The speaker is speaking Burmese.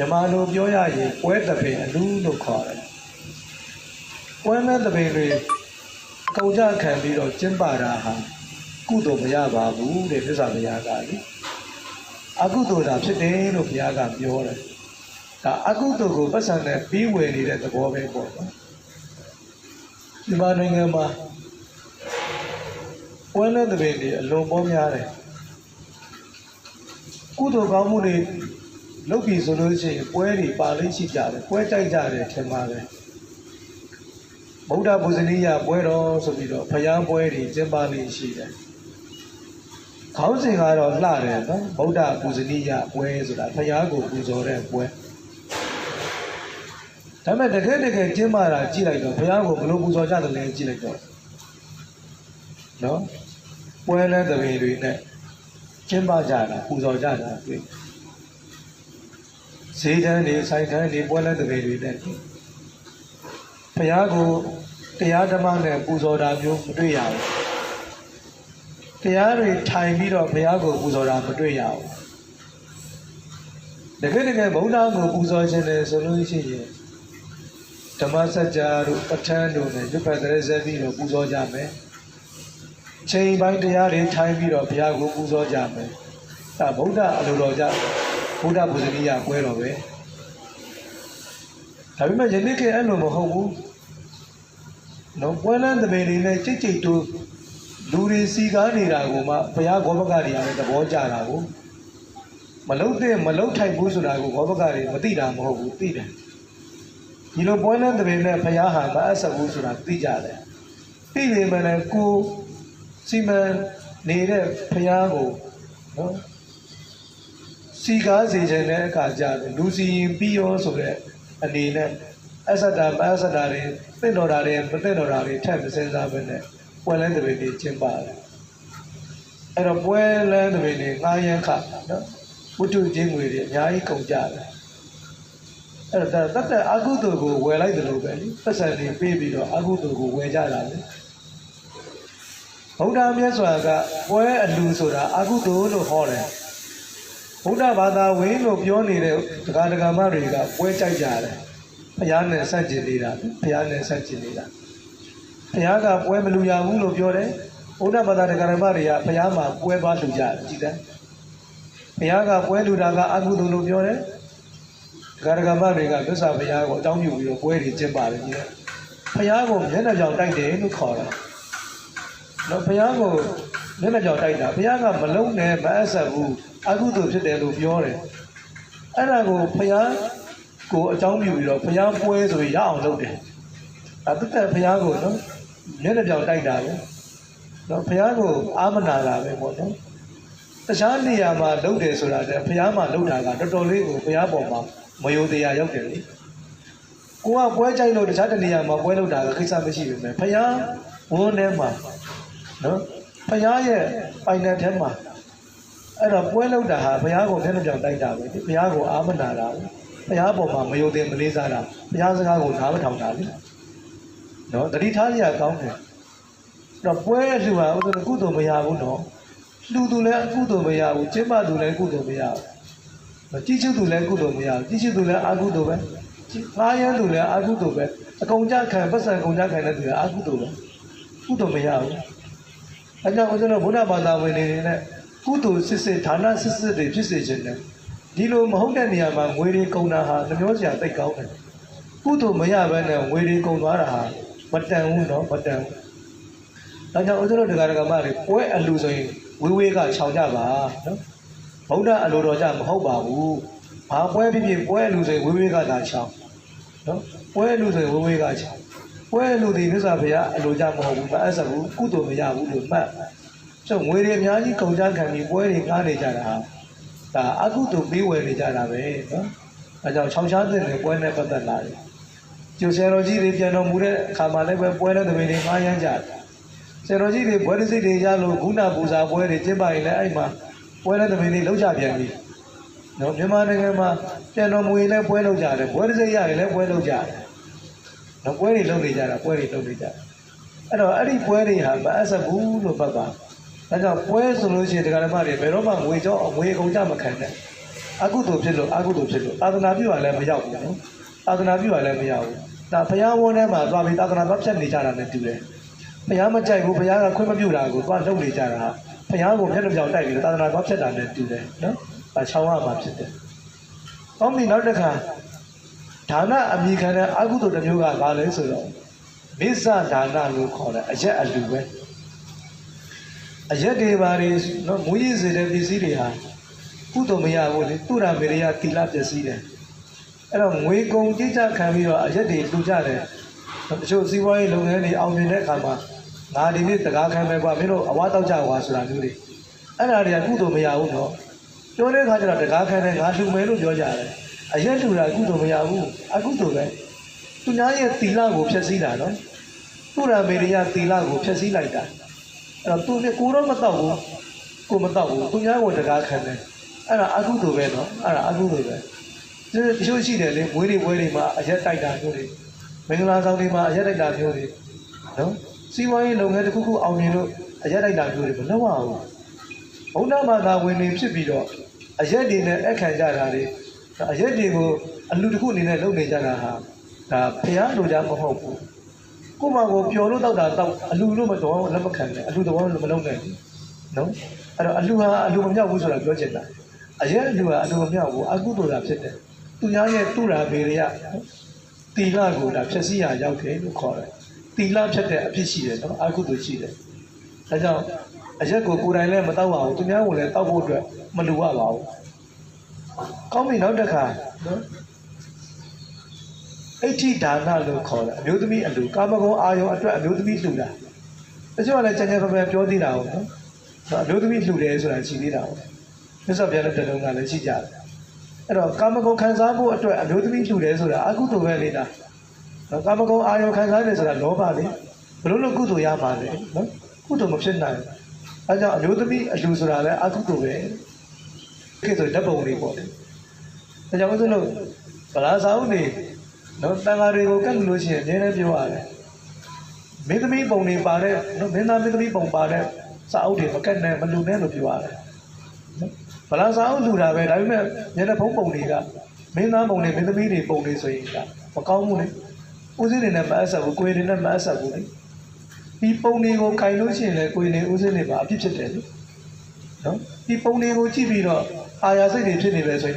မြန်မာလိုပြောရရင်ပွဲတပင်အလူလို့ခေါ်တယ်ပွဲမဲ့တပင်တွေကုန်ကြခံပြီးတော့ကျင်းပတာဟာကုသိုလ်မရပါဘူးတဲ့သစ္စာမရကလေအကုသိုလ်သာဖြစ်တယ်လို့ဘုရားကပြောတယ်ဒါအကုသိုလ်ကိုပတ်စံနဲ့ပြီးဝယ်နေတဲ့သဘောပဲပေါ့နော်ဒီမှာနိုင်ငံမှာပွဲမဲ့တပင်တွေအလွန်ပေါများတယ်ကုသိုလ်ကောင်းမှုတွေ လုပ်ပြီဆိုလို့ရှိရင်ပွဲတွေပါလိမ့်ရှိကြတယ်ပွဲတိုက်ကြတယ်ထင်ပါတယ်ဗုဒ္ဓဘုဇနီယပွဲတော်ဆိုပြီးတော့ဖျားပွဲတွေကျင်းပလိမ့်ရှိတယ်ခေါင်းစဉ်ကတော့လှတယ်နော်ဗုဒ္ဓဘုဇနီယပွဲဆိုတာဖျားကိုပူဇော်တဲ့ပွဲဒါပေမဲ့တကယ်တကယ်ကျင်းပတာကြည့်လိုက်တော့ဘုရားကိုဘယ်လိုပူဇော်ကြတယ်လဲကြည့်လိုက်တော့နော်ပွဲလဲတပင်တွေနဲ့ကျင်းပကြတာပူဇော်ကြတာတွေ့ ဈေးတန်းတွေဆိုင်တန်းတွေပွဲလက်တွေတွေနဲ့ဘုရားကိုတရားဓမ္မနဲ့ပူဇော်တာမျိုးမတွေ့ရဘူးတရားတွေထိုင်ပြီးတော့ဘုရားကိုပူဇော်တာမတွေ့ရဘူးတကယ်တကယ်ဗုဒ္ဓကိုပူဇော်ခြင်းတယ်ဆိုလို့ရှိရင်ဓမ္မစကြာတို့ပဋ္ဌာန်းတို့နဲ့ရွတ်ဖတ်တဲ့ဇက်ပြီးတော့ပူဇော်ကြမယ်ချိန်ပိုင်းတရားတွေထိုင်ပြီးတော့ဘုရားကိုပူဇော်ကြမယ်ဒါဗုဒ္ဓအလိုတော်ကြ ဘုရားဗုဒ္ဓနိယပွဲတော်ပဲဒါပေမဲ့ယနေ့ကအဲ့လိုမဟုတ်ဘူးနော်ပွဲလန်းသမီးတွေနဲ့ကြိတ်ကြိတ်တူလူတွေစီကားနေတာကိုမှဘုရားဂောဘကတွေကလည်းသဘောကျတာကိုမလုံးတဲ့မလုံးထိုက်ဘူးဆိုတာကိုဂောဘကတွေမသိတာမဟုတ်ဘူးသိတယ်ဒီလိုပွဲလန်းသမီးနဲ့ဘုရားဟာမအပ်ဆက်ဘူးဆိုတာသိကြတယ်သိနေမှလည်းကိုစီမံနေတဲ့ဘုရားကိုနော် စီကားစေခြင်းတဲ့အခါကျတော့လူစီရင်ပြီးရောဆိုတဲ့အနေနဲ့အဆတာမအဆတာတွေသင့်တော်တာတွေမသင့်တော်တာတွေထပ်မစင်စားဘဲနဲ့ပွဲလန်းတပည့်တွေကျင်းပါတယ်အဲ့တော့ပွဲလန်းတပည့်တွေငားရမ်းခနော်ဝတ္ထုချင်းငွေတွေအများကြီးကုန်ကြတယ်အဲ့တော့တတ်တဲ့အကုသိုလ်ကိုဝယ်လိုက်တယ်လို့ပဲလေပတ်စံတွေပေးပြီးတော့အကုသိုလ်ကိုဝယ်ကြတာလေဘုရားမြတ်စွာကပွဲအလူဆိုတာအကုသိုလ်လို့ဟောတယ် ဗုဒ္ဓဘာသာဝင်လို့ပြောနေတဲ့ဒကာဒကာမတွေကပွဲကြိုက်ကြတယ်ဘုရားနဲ့ဆက်ကျင်နေတာဘုရားနဲ့ဆက်ကျင်နေတာဘုရားကပွဲမလူရဘူးလို့ပြောတယ်ဗုဒ္ဓဘာသာဒကာဒကာမတွေကဘုရားမှာပွဲပါလူကြတယ်ကြည်တယ်ဘုရားကပွဲလူတာကအကုသိုလ်လို့ပြောတယ်ဒကာဒကာမတွေကသစ္စာဘုရားကိုအကြောင်းပြုပြီးတော့ပွဲတွေကျင်းပါတယ်ကြည်တယ်ဘုရားကိုမျက်နှာကြောင်တိုက်တယ်လို့ခေါ်တယ်နော်ဘုရားကို မျက်နှာကြောင်တိုက်တာဘုရားကမလုံးနဲ့မအပ်ဆက်ဘူးအကုသိုလ်ဖြစ်တယ်လို့ပြောတယ်အဲ့ဒါကိုဘုရားကိုအကြောင်းပြုပြီးတော့ဘုရားပွဲဆိုရအောင်လုပ်တယ်ဒါတက်တက်ဘုရားကိုနော်မျက်နှာကြောင်တိုက်တာပဲနော်ဘုရားကိုအာမနာတာပဲပေါ့နော်တခြားနေရာမှာလုပ်တယ်ဆိုတာတည်းဘုရားမှာလုပ်တာကတော်တော်လေးကိုဘုရားပေါ်မှာမယုံတရားရောက်တယ်လေကိုကပွဲကြိုက်လို့တခြားတနေရာမှာပွဲလုပ်တာကကိစ္စမရှိဘူးမယ်ဘုရားဝန်းထဲမှာနော် ဘုရားရဲ့ပိုင်နယ်ထဲမှာအဲ့တော့ပွဲလောက်တာဟာဘုရားကိုမျက်နှာပြောင်တိုက်တာပဲဘုရားကိုအာမနာတာဘုရားပေါ်မှာမယုံတယ်မလေးစားတာဘုရားစကားကိုနားမထောင်တာလေနော်တတိထားရကောင်းတယ်အဲ့တော့ပွဲရဲ့လူဟာဥဒ္ဒကုသိုလ်မရဘူးနော်လူသူလည်းအကုသိုလ်မရဘူးကျင့်မသူလည်းကုသိုလ်မရဘူးကြည်ချူသူလည်းကုသိုလ်မရဘူးကြည်ချူသူလည်းအကုသိုလ်ပဲငားရမ်းသူလည်းအကုသိုလ်ပဲအကုန်ကြခံပတ်စံကုန်ကြခံတဲ့သူလည်းအကုသိုလ်ပဲကုသိုလ်မရဘူး အဲကြောင့်ဦးဇင်းတို့ဘုရားဘာသာဝင်တွေနဲ့ကုသိုလ်စစ်စစ်ဌာနစစ်စစ်တွေဖြစ်စေခြင်းနဲ့ဒီလိုမဟုတ်တဲ့နေရာမှာငွေတွေကုန်တာဟာနှမျောစရာသိပ်ကောင်းတယ်ကုသိုလ်မရဘဲနဲ့ငွေတွေကုန်သွားတာဟာမတန်ဘူးနော်မတန်ဘူးဒါကြောင့်ဦးဇင်းတို့တရားဓမ္မတွေပွဲအလူဆိုရင်ဝေးဝေးကခြောင်ကြပါနော်ဗုဒ္ဓအလိုတော်ကြမဟုတ်ပါဘူးဘာပွဲဖြစ်ဖြစ်ပွဲအလူဆိုရင်ဝေးဝေးကသာခြောင်နော်ပွဲအလူဆိုရင်ဝေးဝေးကခြောင် ပွဲအလူဒီမြတ်စွာဘုရားအလိုကြမဟုတ်ဘူးမအပ်စဘူးကုသိုလ်မရဘူးလို့မှတ်ဆိုငွေတွေအများကြီးကုန်ကြခံပြီးပွဲတွေကားနေကြတာဟာဒါအကုသို့ပေးဝယ်နေကြတာပဲနော်အဲကြောင့်ချောင်းရှားတဲ့ပွဲနဲ့ပတ်သက်လာတယ်ကျိုဆယ်တော်ကြီးတွေပြန်တော်မူတဲ့အခါမှာလည်းပဲပွဲတဲ့သမီးတွေငားရမ်းကြတယ်ဆယ်တော်ကြီးတွေပွဲတစ်စိတ်တွေရလို့ဂုဏပူဇာပွဲတွေကျင်းပရင်လည်းအဲ့မှာပွဲတဲ့သမီးတွေလောက်ကြပြန်ပြီနော်မြန်မာနိုင်ငံမှာပြန်တော်မူရင်လည်းပွဲလောက်ကြတယ်ပွဲတစ်စိတ်ရရင်လည်းပွဲလောက်ကြတယ် နော်ပွဲတွေလုပ်နေကြတာပွဲတွေလုပ်နေကြတယ်အဲ့တော့အဲ့ဒီပွဲတွေဟာမအပ်ဆက်ဘူးလို့ပတ်ပါဒါကြောင့်ပွဲဆိုလို့ရှိရင်ဒကာဓမ္မတွေဘယ်တော့မှငွေကြောငွေအကုန်ကြမခံနဲ့အကုသိုလ်ဖြစ်လို့အကုသိုလ်ဖြစ်လို့သာသနာပြုရလည်းမရောက်ဘူးနော်သာသနာပြုရလည်းမရောက်ဘူးဒါဘုရားဝန်းထဲမှာသွားပြီးသာသနာသွားဖြတ်နေကြတာနဲ့တူတယ်ဘုရားမကြိုက်ဘူးဘုရားကခွင့်မပြုတာကိုသွားလုပ်နေကြတာဘုရားကိုမျက်နှာပြောင်တိုက်ပြီးတော့သာသနာသွားဖြတ်တာနဲ့တူတယ်နော်အဲချောင်းရမှာဖြစ်တယ်။ဟောပြီနောက်တစ်ခါ ဒါနအမိခံတဲ့အကုသိုလ်တစ်မျိုးကဘာလဲဆိုတော့မိစ္ဆဒါနလို့ခေါ်တယ်အရက်အလူပဲအရက်တွေပါတွေနော်မူရည်စေတဲ့ပစ္စည်းတွေဟာကုသိုလ်မရဘူးလေသူရမေရိယတိလပစ္စည်းတယ်အဲ့တော့ငွေကုန်ကြိတ်ကြခံပြီးတော့အရက်တွေလူကြတယ်တချို့စီးပွားရေးလုပ်ငန်းတွေအောင်မြင်တဲ့အခါမှာငါဒီနေ့တကားခံမယ်ကွာမင်းတို့အဝါတောက်ကြကွာဆိုတာမျိုးတွေအဲ့ဒါတွေကကုသိုလ်မရဘူးနော်ပြောတဲ့အခါကျတော့တကားခံတယ်ငါလှူမယ်လို့ပြောကြတယ် အရက်လှူတာကုသိုလ်မရဘူးအကုသိုလ်ပဲသူများရဲ့သီလကိုဖျက်ဆီးတာနော်သူရမေရိယသီလကိုဖျက်ဆီးလိုက်တာအဲ့တော့သူနဲ့ကိုတော့မတော့ဘူးကိုမတော့ဘူးသူများကိုတကားခံတယ်အဲ့ဒါအကုသိုလ်ပဲနော်အဲ့ဒါအကုသိုလ်ပဲဒီတချို့ရှိတယ်လေမွေးတွေပွဲတွေမှာအရက်တိုက်တာမျိုးတွေမင်္ဂလာဆောင်တွေမှာအရက်တိုက်တာမျိုးတွေနော်စီးပွားရေးလုပ်ငန်းတစ်ခုခုအောင်မြင်လို့အရက်တိုက်တာမျိုးတွေမလုပ်ရဘူးဘုရားဘာသာဝင်တွေဖြစ်ပြီးတော့အရက်တွေနဲ့အခန့်ကြတာတွေ အရက်တွေကိုအလူတစ်ခုအနေနဲ့လုပ်နေကြတာဟာဒါဘုရားလိုချမဟုတ်ဘူးကိုယ့်မှာကိုပျော်လို့တောက်တာတောက်အလူလို့မတော်လက်မခံနဲ့အလူတော်လို့မလုပ်နိုင်ဘူးနော်အဲ့တော့အလူဟာအလူမမြောက်ဘူးဆိုတာပြောချင်တာအရက်အလူဟာအလူမမြောက်ဘူးအကုသိုလ်တာဖြစ်တယ်သူများရဲ့သူရာဘေရယတီလာကိုဒါဖြစ်စီရရောက်တယ်လို့ခေါ်တယ်တီလာဖြစ်တဲ့အဖြစ်ရှိတယ်နော်အကုသိုလ်ရှိတယ်ဒါကြောင့်အရက်ကိုကိုယ်တိုင်လည်းမတောက်ပါဘူးသူများကိုလည်းတောက်ဖို့အတွက်မလိုရပါဘူး ကောင်းပြီနောက်တစ်ခါနော်အဋ္ဌိဒါနလို့ခေါ်တယ်အမျိုးသမီးအလူကာမဂုဏ်အာယုံအတွက်အမျိုးသမီးလှူတာတချို့ကလည်းကြံကြံပပပြောသေးတာဟုတ်နော်အမျိုးသမီးလှူတယ်ဆိုတာရှိသေးတာဟုတ်မြတ်စွာဘုရားလက်ထက်တုန်းကလည်းရှိကြတယ်အဲ့တော့ကာမဂုဏ်ခံစားဖို့အတွက်အမျိုးသမီးလှူတယ်ဆိုတာအကုသိုလ်ပဲလေတာနော်ကာမဂုဏ်အာယုံခံစားတယ်ဆိုတာလောဘလေဘလို့လို့ကုသိုလ်ရပါလဲနော်ကုသိုလ်မဖြစ်နိုင်ဘူးအဲကြောင့်အမျိုးသမီးအလူဆိုတာလည်းအကုသိုလ်ပဲ ခေတ်ဆိုဓာတ်ပုံလေးပေါ့လေဒါကြောင့်ဦးဇင်းတို့ဗလာစာအုပ်နေနော်တန်ဃာတွေကိုကတ်လို့ရှိရင်အများနဲ့ပြောရတယ်မင်းသမီးပုံတွေပါတဲ့နော်မင်းသားမင်းသမီးပုံပါတဲ့စာအုပ်တွေမကတ်နဲ့မလူနဲ့လို့ပြောရတယ်နော်ဗလာစာအုပ်လူတာပဲဒါပေမဲ့ညနေဖုံးပုံတွေကမင်းသားပုံတွေမင်းသမီးတွေပုံတွေဆိုရင်ကမကောင်းဘူးလေဦးစင်းတွေနဲ့မအပ်ဆက်ဘူးကိုယ်တွေနဲ့မအပ်ဆက်ဘူးလေဒီပုံတွေကိုခြင်လို့ရှိရင်လေကိုယ်နေဦးစင်းတွေပါအဖြစ်ဖြစ်တယ်လေနော်ဒီပုံတွေကိုကြည့်ပြီးတော့ အာရစိတ်တွေဖြစ်နေပဲဆိုရင်